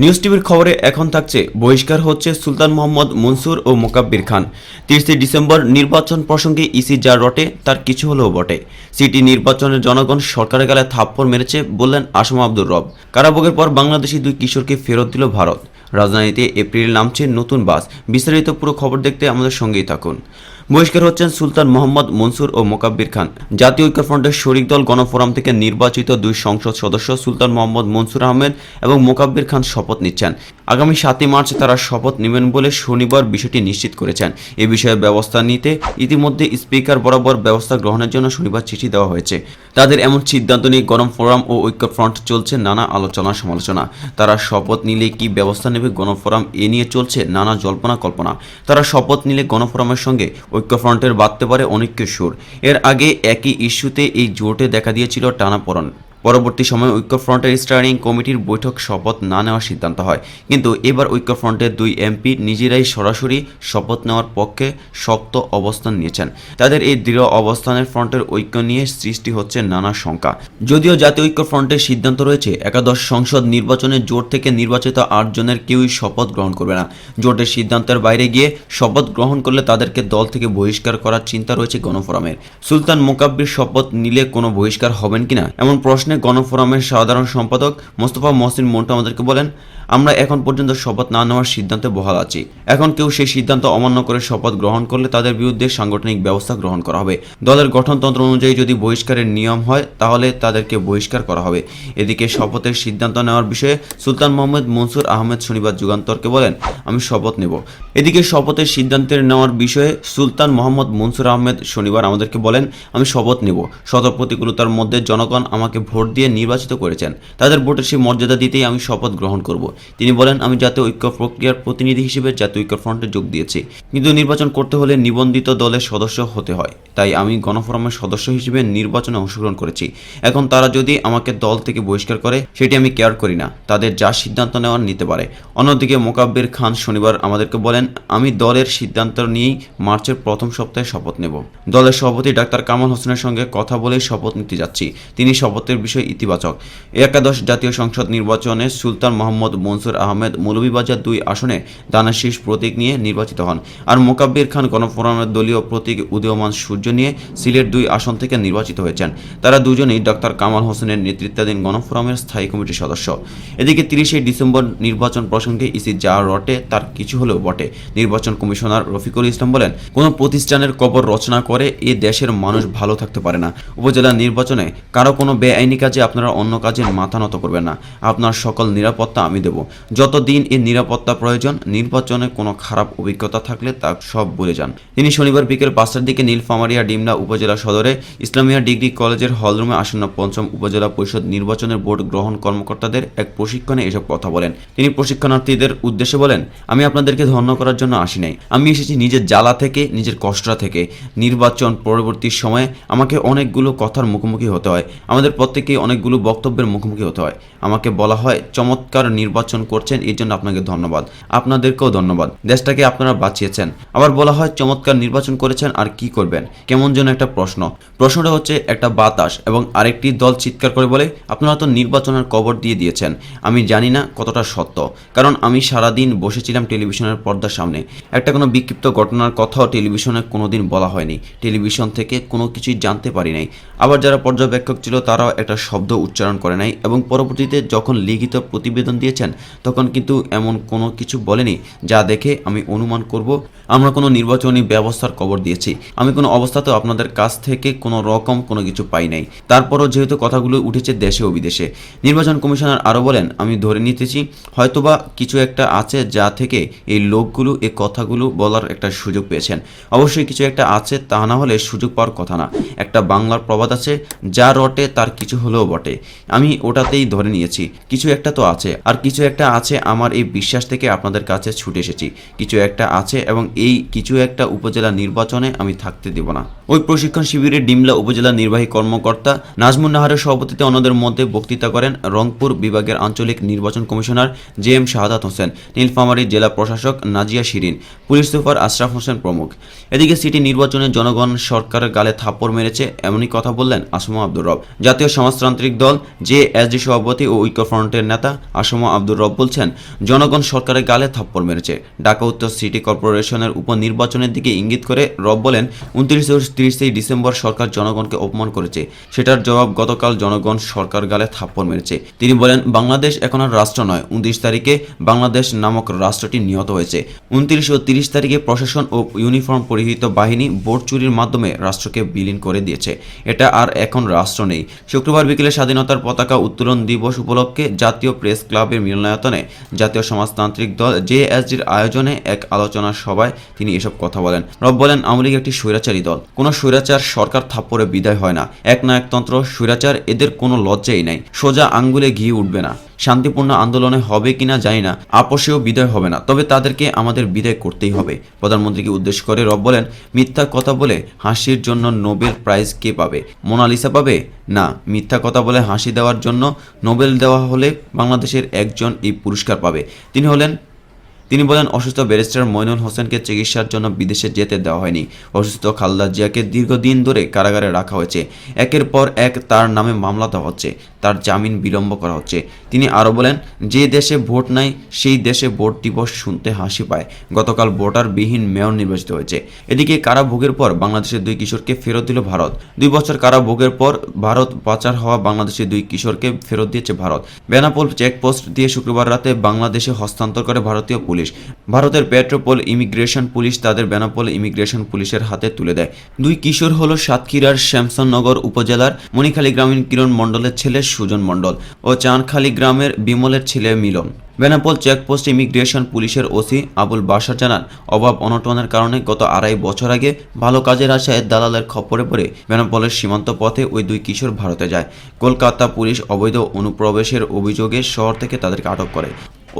News টিভির খবরে এখন থাকছে, বহিষ্কার হচ্ছে সুলতান মোহাম্মদ মনসুর ও মোকাব্বির খান। তিরিশে ডিসেম্বর নির্বাচন প্রসঙ্গে ইসি যা রটে, তার কিছু হলেও বটে। সিটি নির্বাচনের জনগণ সরকারের গালে থাপ্পড় মেরেছে বললেন আসম আব্দুর রব। কারাভোগের পর বাংলাদেশি দুই কিশোরকে ফেরত দিল ভারত। রাজধানীতে এপ্রিল নামছে নতুন বাস। বিস্তারিত পুরো খবর দেখতে আমাদের সঙ্গেই থাকুন। বহিষ্কার হচ্ছেন সুলতান মোহাম্মদ মনসুর ও মোকাব্বির খান। জাতীয় ঐক্যফ্রন্টের শরিক দল গণফোরাম থেকে নির্বাচিত দুই সংসদ সদস্য সুলতান মোহাম্মদ মনসুর আহমেদ এবং মোকাব্বির খান শপথ নিচ্ছেন। আগামী সাতই মার্চ তারা শপথ নেবেন বলে শনিবার বিষয়টি নিশ্চিত করেছেন। এ বিষয়ে ব্যবস্থা নিতে ইতিমধ্যে স্পিকার বরাবর ব্যবস্থা গ্রহণের জন্য শনিবার চিঠি দেওয়া হয়েছে। তাদের এমন সিদ্ধান্ত নিয়ে গরম ফোরাম ও ঐক্যফ্রন্ট চলছে নানা আলোচনা সমালোচনা। তারা শপথ নিলে কি ব্যবস্থা নেবে গণফোরাম এ নিয়ে চলছে নানা জল্পনা কল্পনা। তারা শপথ নিলে গণফোরামের সঙ্গে ঐক্যফ্রন্টের বাঁধতে পারে অনেক সুর। এর আগে একই ইস্যুতে এই জোটে দেখা দিয়েছিল টানাপড়ন। পরবর্তী সময়ে ঐক্যফ্রন্টের স্টারিং কমিটির বৈঠক শপথ না নেওয়ার সিদ্ধান্ত হয়। কিন্তু এবার ঐক্যফ্রন্টের দুই এমপি নিজেরাই সরাসরি শপথ নেওয়ার পক্ষে শক্ত অবস্থান নিয়েছেন। তাদের এই দৃঢ় অবস্থানের ফ্রন্টের ঐক্য নিয়ে সৃষ্টি হচ্ছে নানা শঙ্কা। যদিও জাতীয় ঐক্য ফ্রন্টের সিদ্ধান্ত রয়েছে, একাদশ সংসদ নির্বাচনে জোট থেকে নির্বাচিত আট জনের কেউই শপথ গ্রহণ করবে না। জোটের সিদ্ধান্তের বাইরে গিয়ে শপথ গ্রহণ করলে তাদেরকে দল থেকে বহিষ্কার করার চিন্তা রয়েছে গণফোরামের। সুলতান মোকাব্বির শপথ নিলে কোনো বহিষ্কার হবেন কিনা, এমন প্রশ্নে গণফোরামের সাধারণ সম্পাদক মোস্তফা মহসিন মন্টু আমাদেরকে বলেন, আমরা এখন পর্যন্ত শপথ না নেওয়ার সিদ্ধান্তে বহাল আছি। এখন কেউ সেই সিদ্ধান্ত অমান্য করে শপথ গ্রহণ করলে তাদের বিরুদ্ধে সাংগঠনিক ব্যবস্থা গ্রহণ করা হবে। দলের গঠনতন্ত্র অনুযায়ী যদি বহিষ্কারের নিয়ম হয়, তাহলে তাদেরকে বহিষ্কার করা হবে। এদিকে শপথের সিদ্ধান্ত নেওয়ার বিষয়ে সুলতান মোহাম্মদ মনসুর আহমেদ শনিবার যুগান্তরকে বলেন, আমি শপথ নেব। এদিকে শপথের সিদ্ধান্তের নেওয়ার বিষয়ে সুলতান মোহাম্মদ মনসুর আহমেদ শনিবার আমাদেরকে বলেন, আমি শপথ নেব। শত প্রতিকূলতার মধ্যে জনগণ আমাকে ভোট দিয়ে নির্বাচিত করেছেন। তাদের ভোটের সেই মর্যাদা দিতেই আমি শপথ গ্রহণ করব। তিনি বলেন, আমি জাতীয় ঐক্য প্রক্রিয়ার প্রতিনিধি হিসেবে জাতীয় ঐক্য ফ্রন্টে যোগ দিয়েছি। কিন্তু নির্বাচন করতে হলে নিবন্ধিত দলের সদস্য হতে হয়। তাই আমি গণফোরামের সদস্য হিসেবে নির্বাচনে অংশগ্রহণ করেছি। এখন তারা যদি আমাকে দল থেকে বহিষ্কার করে, সেটি আমি কেয়ার করি না। তাদের যা সিদ্ধান্ত নেওয়ার নিতে পারে। অন্যদিকে মোকাব্বির খান শনিবার আমাদেরকে বলেন, আমি দলের সিদ্ধান্ত নিয়েই মার্চের প্রথম সপ্তাহে শপথ নেব। দলের সভাপতি ডাক্তার কামাল হোসেনের সঙ্গে কথা বলেই শপথ নিতে যাচ্ছি। তিনি শপথের বিষয় ইতিবাচক। একাদশ জাতীয় সংসদ নির্বাচনে সুলতান মোহাম্মদ মনসুর আহমেদ মৌলভীবাজার দুই আসনে দানাশীষ প্রতীক নিয়ে নির্বাচিত হন। আর মোকাব্বির খান গণফোরামের দলীয় প্রতীক উদীয়মান সূর্য নিয়ে সিলেট দুই আসন থেকে নির্বাচিত হয়েছেন। তারা দুজনেই ডক্টর কামাল হোসেনের নেতৃত্বাধীন গণফোরামের স্থায়ী কমিটির সদস্য। এদিকে তিরিশে ডিসেম্বর নির্বাচন প্রসঙ্গে ইসি যা রটে, তার কিছু হলেও বটে। নির্বাচন কমিশনার রফিকুল ইসলাম বলেন, কোনো প্রতিষ্ঠানের কবর রচনা করে এ দেশের মানুষ ভালো থাকতে পারে না। উপজেলা নির্বাচনে কারও কোনো বেআইনি কাজে আপনারা অন্য কাজে মাথা নত করবেন না। আপনার সকল নিরাপত্তা আমি দেব। যতদিন এই নিরাপত্তা প্রয়োজন, নির্বাচনে কোনো খারাপ অভিজ্ঞতা থাকলে তা সব বলে যান। তিনি শনিবার বিকেল পাঁচটার দিকে নীলফামারিয়া ডিমনা উপজেলা সদরে ইসলামিয়া ডিগ্রি কলেজের হলরুমে আসন্ন পঞ্চম উপজেলা পরিষদ নির্বাচনের ভোট গ্রহণ কর্মকর্তাদের এক প্রশিক্ষণে এসব কথা বলেন। তিনি প্রশিক্ষণার্থীদের উদ্দেশ্যে বলেন, আমি আপনাদেরকে ধন্য করার জন্য আসি নাই। আমি এসেছি নিজের জ্বালা থেকে, নিজের কষ্টটা থেকে। নির্বাচন পরবর্তী সময়ে আমাকে অনেকগুলো কথার মুখোমুখি হতে হয়। আমাদের প্রত্যেকেই অনেকগুলো বক্তব্যের মুখোমুখি হতে হয়। আমাকে বলা হয়, চমৎকার নির্বাচন করছেন এর জন্য আপনাকে ধন্যবাদ। আপনাদেরকেও ধন্যবাদ। দেশটাকে আপনারা বাঁচিয়েছেন। আবার বলা হয়, চমৎকার নির্বাচন করেছেন, আর কি করবেন? কেমন যেন একটা প্রশ্ন। প্রশ্নটা হচ্ছে, একটা বাতাস এবং আরেকটি দল চিৎকার করে বলে, আপনারা তো নির্বাচনের কবর দিয়ে দিয়েছেন। আমি জানি না কতটা সত্য, কারণ আমি সারাদিন বসেছিলাম টেলিভিশনের পর্দার সামনে। একটা কোনো বিক্ষিপ্ত ঘটনার কথাও টেলিভিশনে কোনোদিন বলা হয়নি। টেলিভিশন থেকে কোনো কিছুই জানতে পারি নাই। আবার যারা পর্যবেক্ষক ছিল, তারাও একটা শব্দ উচ্চারণ করে নাই এবং পরবর্তীতে যখন লিখিত প্রতিবেদন দিয়েছেন, তখন কিন্তু এমন কোনো কিছু বলেনি যা দেখে আমি অনুমান করব, আমরা কোনো নির্বাচনী ব্যবস্থার কবর দিয়েছি। আমি কোনো অবস্থাতেও আপনাদের কাছ থেকে কোনো রকম কোনো কিছু পাই নাই। তারপরও যেহেতু কথাগুলো উঠেছে দেশে ও বিদেশে। নির্বাচন কমিশনার আরও বলেন, আমি ধরে নিতেছি, হয়তোবা কিছু একটা আছে যা থেকে এই লোকগুলো এই কথাগুলো বলার একটা সুযোগ পেয়েছেন। অবশ্যই কিছু একটা আছে তা না হলে সুযোগ পাওয়ার কথা না। একটা বাংলার প্রবাদ আছে, যা রটে তার কিছু হলেও বটে। আমি ওটাতেই ধরে নিয়েছি। কিছু একটা তো আছে, আর কিছু একটা আছে আমার এই বিশ্বাস থেকে আপনাদের কাছে ছুটে এসেছি। কিছু একটা আছে এবং এই কিছু একটা উপজেলা নির্বাচনে আমি থাকতে দেব না। ওই প্রশিক্ষণ শিবিরে ডিমলা উপজেলা নির্বাহী কর্মকর্তা নাজমুন নাহারের সভাপতিতে অন্যদের মধ্যে বক্তৃতা করেন রংপুর বিভাগের আঞ্চলিক নির্বাচন commissioner J M Shahadat Hossain, Nilphamari জেলা প্রশাসক নাজিয়া শিরিন, পুলিশ সুপার আশরাফ হোসেন প্রমুখ। এদিকে সিটি নির্বাচনে জনগণ সরকারের গালে থাপ্পড় মেরেছে, এমনই কথা বললেন আসমা আব্দুর রব। জাতীয় সমাজতান্ত্রিক দল জে এসডি সভাপতি ও ঐক্য ফ্রন্টের নেতা আসমা আব্দুর রব বলছেন, জনগণ সরকারের গালে থাপ্পড় মেরেছে। ঢাকা উত্তর সিটি কর্পোরেশনের উপনির্বাচনের দিকে ইঙ্গিত করে রব বলেন, উনত্রিশ ও তিরিশে ডিসেম্বর সরকার জনগণকে অপমান করেছে। সেটার জবাব গতকাল জনগণ সরকার গালে থাপ্পড় মেরেছে। তিনি বলেন, বাংলাদেশ এখন আর রাষ্ট্র নয়। উনত্রিশ তারিখে বাংলাদেশ নামক রাষ্ট্রটি নিহত হয়েছে। উনত্রিশ ও তিরিশ তারিখে প্রশাসন ও ইউনিফর্ম পরিহিত বাহিনী ভোট চুরির মাধ্যমে রাষ্ট্রকে বিলীন করে দিয়েছে। এটা আর এখন রাষ্ট্র নেই। শুক্রবার বিকেলে স্বাধীনতার পতাকা উত্তোলন দিবস উপলক্ষে জাতীয় প্রেস ক্লাবের মিলনায়তনে জাতীয় সমাজতান্ত্রিক দল জেএসডির আয়োজনে এক আলোচনা সভায় তিনি এসব কথা বলেন। রব বলেন, আওয়ামী লীগ একটি স্বৈরাচারী দল। কোনো স্বৈরাচার সরকার থাপ্পড়ে বিদায় হয় না। এক না একতন্ত্র স্বৈরাচার এদের কোনো লজ্জাই নাই। সোজা আঙ্গুলে ঘি উঠবে না। শান্তিপূর্ণ আন্দোলনে হবে কিনা জানি না। আপোষেও বিদায় হবে না। তবে তাদেরকে আমাদের বিদায় করতেই হবে। প্রধানমন্ত্রীকে উদ্দেশ্য করে রব বলেন, মিথ্যা কথা বলে হাসির জন্য নোবেল প্রাইজ কে পাবে? মোনালিসা পাবে? না। মিথ্যা কথা বলে হাসি দেওয়ার জন্য নোবেল দেওয়া হলে বাংলাদেশের একজন এই পুরস্কার পাবে। তিনি হলেন তিনি বলেন, অসুস্থ ব্যারিস্টার মইনুল হোসেনকে চিকিৎসার জন্য বিদেশে যেতে দেওয়া হয়নি। অসুস্থ খালদা জিয়াকে দীর্ঘদিন ধরে কারাগারে রাখা হয়েছে। একের পর এক তার নামে মামলা দেওয়া হচ্ছে। তার জামিন বিলম্ব করা হচ্ছে। তিনি আরও বলেন, যে দেশে ভোট নাই, সেই দেশে ভোট দিবস শুনতে হাসি পায়। গতকাল ভোটারবিহীন মেয়র নির্বাচিত হয়েছে। এদিকে কারাভোগের পর বাংলাদেশের দুই কিশোরকে ফেরত দিল ভারত। দুই বছর কারাভোগের পর ভারত পাচার হওয়া বাংলাদেশের দুই কিশোরকে ফেরত দিয়েছে ভারত। বেনাপোল চেকপোস্ট দিয়ে শুক্রবার রাতে বাংলাদেশে হস্তান্তর করে ভারতীয় ভারতের পেট্রোপোল ইমিগ্রেশন পুলিশ তাদের বেনাপোল ইমিগ্রেশন পুলিশের হাতে তুলে দেয়। দুই কিশোর হলো সাতক্ষীরার শ্যামসননগর উপজেলার মণিখালী গ্রামীণ কিরণ মণ্ডলের ছেলে সুজন মণ্ডল ও চাঁদখালী গ্রামের বিমলের ছেলে মিলন। বেনাপোল চেকপোস্ট ইমিগ্রেশন পুলিশের ওসি আবুল বাসার জানান, অভাব অনটনের কারণে গত আড়াই বছর আগে ভালো কাজের আশায় দালালের খপ্পরে পড়ে বেনাপোলের সীমান্ত পথে ওই দুই কিশোর ভারতে যায়। কলকাতা পুলিশ অবৈধ অনুপ্রবেশের অভিযোগে শহর থেকে তাদেরকে আটক করে।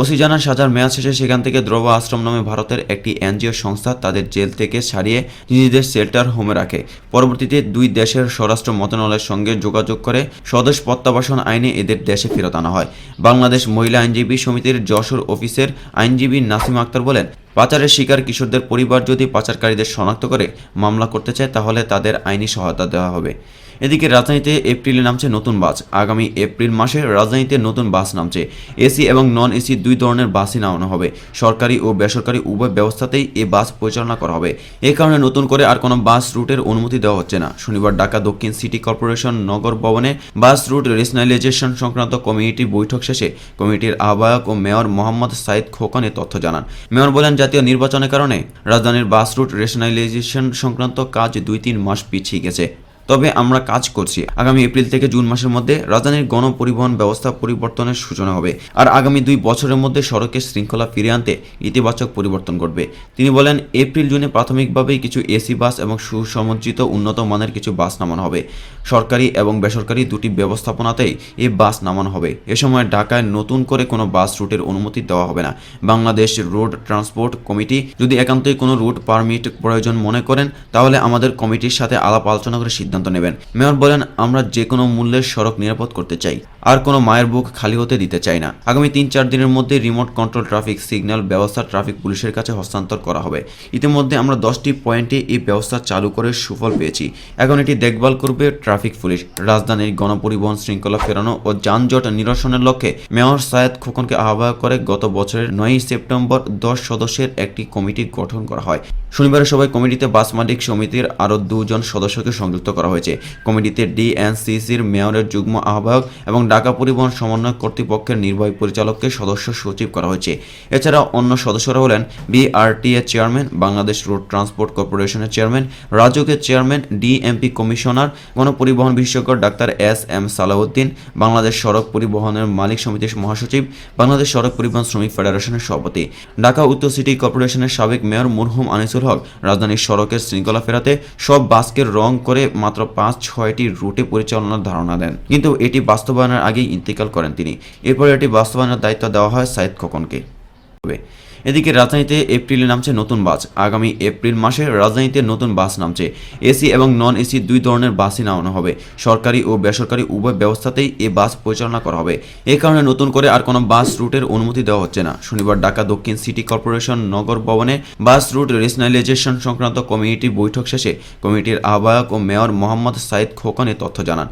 ওসি জানান, সাজার মেয়াদ শেষে সেখান থেকে দ্রব আশ্রম নামে ভারতের একটি এনজিও সংস্থা তাদের জেল থেকে ছাড়িয়ে নিজেদের শেল্টার হোমে রাখে। পরবর্তীতে দুই দেশের স্বরাষ্ট্র মন্ত্রণালয়ের সঙ্গে যোগাযোগ করে স্বদেশ প্রত্যাবাসন আইনে এদের দেশে ফেরত আনা হয়। বাংলাদেশ মহিলা আইনজীবী সমিতির যশোর অফিসের আইনজীবী নাসিম আক্তার বলেন, পাচারের শিকার কিশোরদের পরিবার যদি পাচারকারীদের শনাক্ত করে মামলা করতে চায়, তাহলে তাদের আইনি সহায়তা দেওয়া হবে। এদিকে রাজধানীতে এপ্রিলে নামছে নতুন বাস। আগামী এপ্রিল মাসে রাজধানীতে নতুন বাস নামছে। এসি এবং নন এসি দুই ধরনের বাসই নামানো হবে। সরকারি ও বেসরকারি উভয় ব্যবস্থাতেই এ বাস পরিচালনা করা হবে। এ কারণে নতুন করে আর কোনো বাস রুটের অনুমতি দেওয়া হচ্ছে না। শনিবার ঢাকা দক্ষিণ সিটি কর্পোরেশন নগর ভবনে বাস রুট রেশনালাইজেশন সংক্রান্ত কমিটির বৈঠক শেষে কমিটির আহ্বায়ক ও মেয়র মোহাম্মদ সাইদ খোকন এ তথ্য জানান। মেয়র বলেন, জাতীয় নির্বাচনের কারণে রাজধানীর বাস রুট রেশনালাইজেশন সংক্রান্ত কাজ দুই তিন মাস পিছিয়ে গেছে। তবে আমরা কাজ করছি। আগামী এপ্রিল থেকে জুন মাসের মধ্যে রাজধানীর গণপরিবহন ব্যবস্থা পরিবর্তনের সূচনা হবে। আর আগামী দুই বছরের মধ্যে সড়কের শৃঙ্খলা ফিরিয়ে আনতে ইতিবাচক পরিবর্তন ঘটবে। তিনি বলেন, এপ্রিল জুনে প্রাথমিকভাবেই কিছু এসি বাস এবং সুসজ্জিত উন্নত মানের কিছু বাস নামানো হবে। সরকারি এবং বেসরকারি দুটি ব্যবস্থাপনাতেই এই বাস নামানো হবে। এ সময় ঢাকায় নতুন করে কোনো বাস রুটের অনুমতি দেওয়া হবে না। বাংলাদেশ রোড ট্রান্সপোর্ট কমিটি যদি একান্তই কোনো রুট পারমিট প্রয়োজন মনে করেন, তাহলে আমাদের কমিটির সাথে আলাপ আলোচনা করে সিদ্ধান্ত নেবেন। মেয়র বলেন, আমরা যে কোনো মূল্যের সড়ক নিরাপদ করতে চাই। আর কোনো মায়ের বুক খালি হতে দিতে চাই না। আগামী তিন চার দিনের মধ্যে রিমোট কন্ট্রোল ট্রাফিক, সিগন্যাল ব্যবস্থা ট্রাফিক পুলিশের কাছে হস্তান্তর করা হবে। ইতিমধ্যে আমরা দশটি পয়েন্টে এই ব্যবস্থা চালু করে সুফল পেয়েছি। এখন এটি দেখভাল করবে ট্রাফিক পুলিশ। রাজধানীর গণপরিবহন শৃঙ্খলা ফেরানো ও যানজট নিরসনের লক্ষ্যে মেয়র সায়েদ খোকনকে আহ্বায়ক করে গত বছরের নয়ই সেপ্টেম্বর দশ সদস্যের একটি কমিটি গঠন করা হয়। শনিবারের সবাই কমিটিতে বাস মালিক সমিতির আরও দুজন সদস্যকে সংযুক্ত করা হয়েছে। কমিটিতে ডিএনসিসির মেয়রের যুগ্ম আহ্বায়ক এবং ঢাকা পরিবহন সমন্বয় কর্তৃপক্ষের নির্বাহী পরিচালককে সদস্য সচিব করা হয়েছে। এছাড়া অন্য সদস্যরা হলেন বিআরটি এর চেয়ারম্যান, বাংলাদেশ রোড ট্রান্সপোর্ট কর্পোরেশনের চেয়ারম্যান রাজুকের চেয়ারম্যান, ডিএমপি কমিশনার, গণপরিবহন বিশেষজ্ঞ doctor S M Salauddin, Bangladesh সড়ক পরিবহনের মালিক সমিতির মহাসচিব, বাংলাদেশ সড়ক পরিবহন শ্রমিক ফেডারেশনের সভাপতি। ঢাকা উত্তর সিটি কর্পোরেশনের সাবেক মেয়র মুরহুম আনিসুল হক রাজধানীর সড়কের শৃঙ্খলা ফেরাতে সব বাসকে রং করে মাত্র মাত্র পাঁচ, ছয়টি রুটে পরিচালনার ধারণা দেন। কিন্তু এটি বাস্তবায়নের আগেই ইন্তেকাল করেন তিনি। এরপর এটি বাস্তবায়নের দায়িত্ব দেওয়া হয় সাইদ খোকনকে। এদিকে রাজধানীতে এপ্রিলে নামছে নতুন বাস। আগামী এপ্রিল মাসে রাজধানীতে নতুন বাস নামছে। এসি এবং নন এসি দুই ধরনের বাসই নামানো হবে। সরকারি ও বেসরকারি উভয় ব্যবস্থাতেই এ বাস পরিচালনা করা হবে। এ কারণে নতুন করে আর কোনো বাস রুটের অনুমতি দেওয়া হচ্ছে না। শনিবার ঢাকা দক্ষিণ সিটি কর্পোরেশন নগর ভবনে বাস রুট রেশনালাইজেশন সংক্রান্ত কমিটির বৈঠক শেষে কমিটির আহ্বায়ক ও মেয়র মোহাম্মদ সাইদ খোকন এ তথ্য জানান।